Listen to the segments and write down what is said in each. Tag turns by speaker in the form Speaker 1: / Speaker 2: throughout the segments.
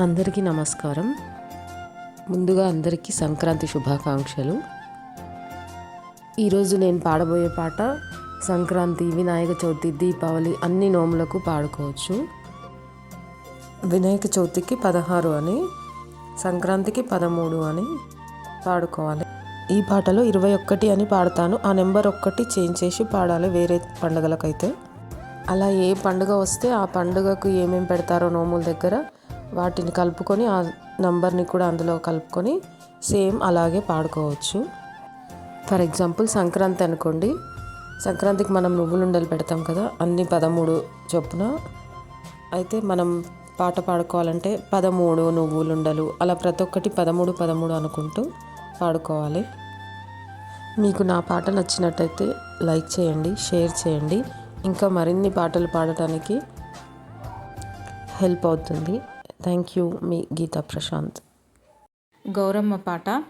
Speaker 1: అందరికీ నమస్కారం. ముందుగా అందరికీ సంక్రాంతి శుభాకాంక్షలు. ఈరోజు నేను పాడబోయే పాట సంక్రాంతి వినాయక చవితి దీపావళి అన్ని నోములకు పాడుకోవచ్చు. వినాయక చవితికి పదహారు అని సంక్రాంతికి పదమూడు అని పాడుకోవాలి. ఈ పాటలో ఇరవై ఒక్కటి అని పాడతాను. ఆ నెంబర్ ఒక్కటి చేంజ్ చేసి పాడాలి వేరే పండుగలకైతే. అలా ఏ పండుగ వస్తే ఆ పండుగకు ఏమేమి పెడతారో నోముల దగ్గర వాటిని కలుపుకొని ఆ నంబర్ని కూడా అందులో కలుపుకొని సేమ్ అలాగే పాడుకోవచ్చు. ఫర్ ఎగ్జాంపుల్ సంక్రాంతి అనుకోండి. సంక్రాంతికి మనం నువ్వులుండలు పెడతాం కదా అన్ని పదమూడు చొప్పున. అయితే మనం పాట పాడుకోవాలంటే పదమూడు నువ్వులుండలు అలా ప్రతి ఒక్కటి పదమూడు పదమూడు అనుకుంటూ పాడుకోవాలి. మీకు నా పాట నచ్చినట్టయితే లైక్ చేయండి షేర్ చేయండి. ఇంకా మరిన్ని పాటలు పాడటానికి హెల్ప్ అవుతుంది. థ్యాంక్ యూ మీ గీతా ప్రశాంత్.
Speaker 2: గౌరమ్మ పాట.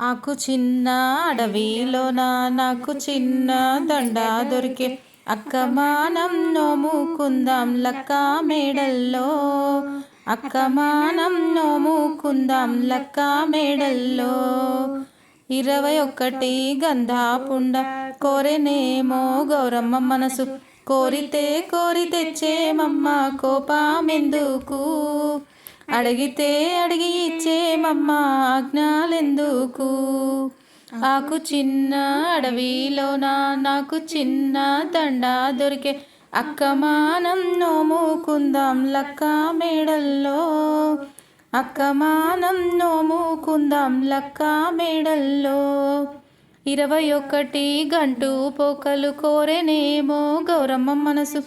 Speaker 2: ఆకు చిన్న అడవిలోన నాకు చిన్న దండ దొరికే అక్క మానం నోముకుందాం లక్క మేడల్లో. అక్క మానం నోముకుందాం లక్క మేడల్లో. ఇరవై ఒకటి గంధాపుండ కోరెనేమో గౌరమ్మ మనసు. కోరితే కోరి తెచ్చేమమ్మ కోపమెందుకు? అడిగితే అడిగి ఇచ్చేమమ్మ ఆజ్ఞాలెందుకు? ఆకు చిన్న అడవిలోన నాకు చిన్న దండ దొరికే అక్క మానం నోముకుందాం లక్క మేడల్లో. అక్క మానం నోముకుందాం లక్క మేడల్లో. ఇరవై ఒకటి గంటు పోకలు కోరెనేమో గౌరమ్మ మనసు.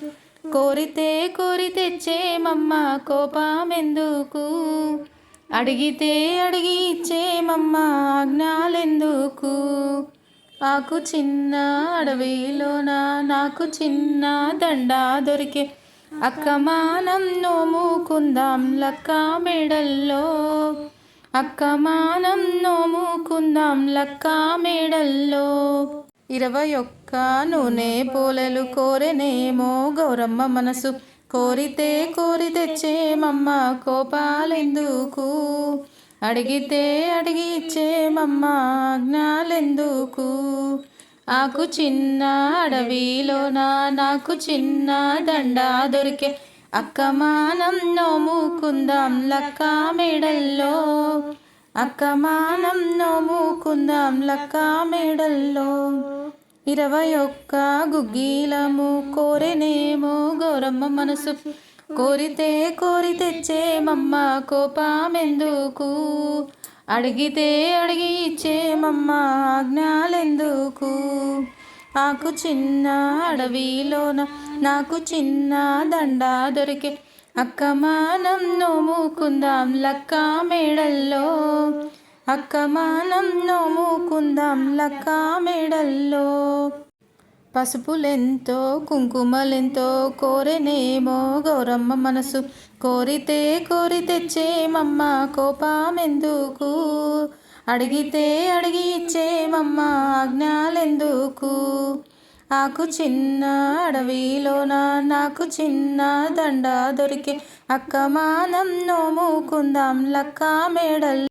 Speaker 2: కోరితే కోరి తెచ్చేమమ్మ కోపమెందుకు? అడిగితే అడిగి ఇచ్చేమమ్మ ఆజ్ఞాలెందుకు? ఆకు చిన్న అడవిలోన నాకు చిన్న దండ దొరికే. అక్క మానం నోముకుందాం లక్క మెడల్లో. అక్క మానం నోముకుందాం లక్క మేడల్లో. ఇరవై ఒక్క నూనె పూలలు కోరెనేమో గౌరమ్మ మనసు. కోరితే కోరి తెచ్చేమమ్మ కోపాలెందుకు? అడిగితే అడిగి ఇచ్చేమమ్మ ఆజ్ఞాలెందుకు? ఆకు చిన్న అడవిలోన? నాకు చిన్న దండ దొరికే అక్కమానం నోముకుందాం లక్క మేడల్లో అక్కమానం నోముకుందాం లక్క మేడల్లో ఇరవై ఒక్క గుగ్గీలము కోరెనేమో గౌరమ్మ మనసు. కోరితే కోరి తెచ్చేమమ్మ కోపమెందుకు? అడిగితే అడిగి ఇచ్చేమమ్మ ఆజ్ఞాలెందుకు? నాకు చిన్న అడవిలోన నాకు చిన్న దండ దొరికే అక్క మానం నోముకుందాం లక్క మేడల్లో. అక్క మానం నోముకుందాం లక్క మేడల్లో. పసుపులెంతో కుంకుమలెంతో కోరెనేమో గౌరమ్మ మనసు. కోరితే కోరి తెచ్చేమమ్మ కోపమెందుకు? అడిగితే అడిగి ఇచ్చేమమ్మ ఆజ్ఞాలెందుకు? ఆకు చిన్న అడవిలోన? నాకు చిన్న దండ దొరికే అక్క మానం నోముకుందాం లక్క మేడల్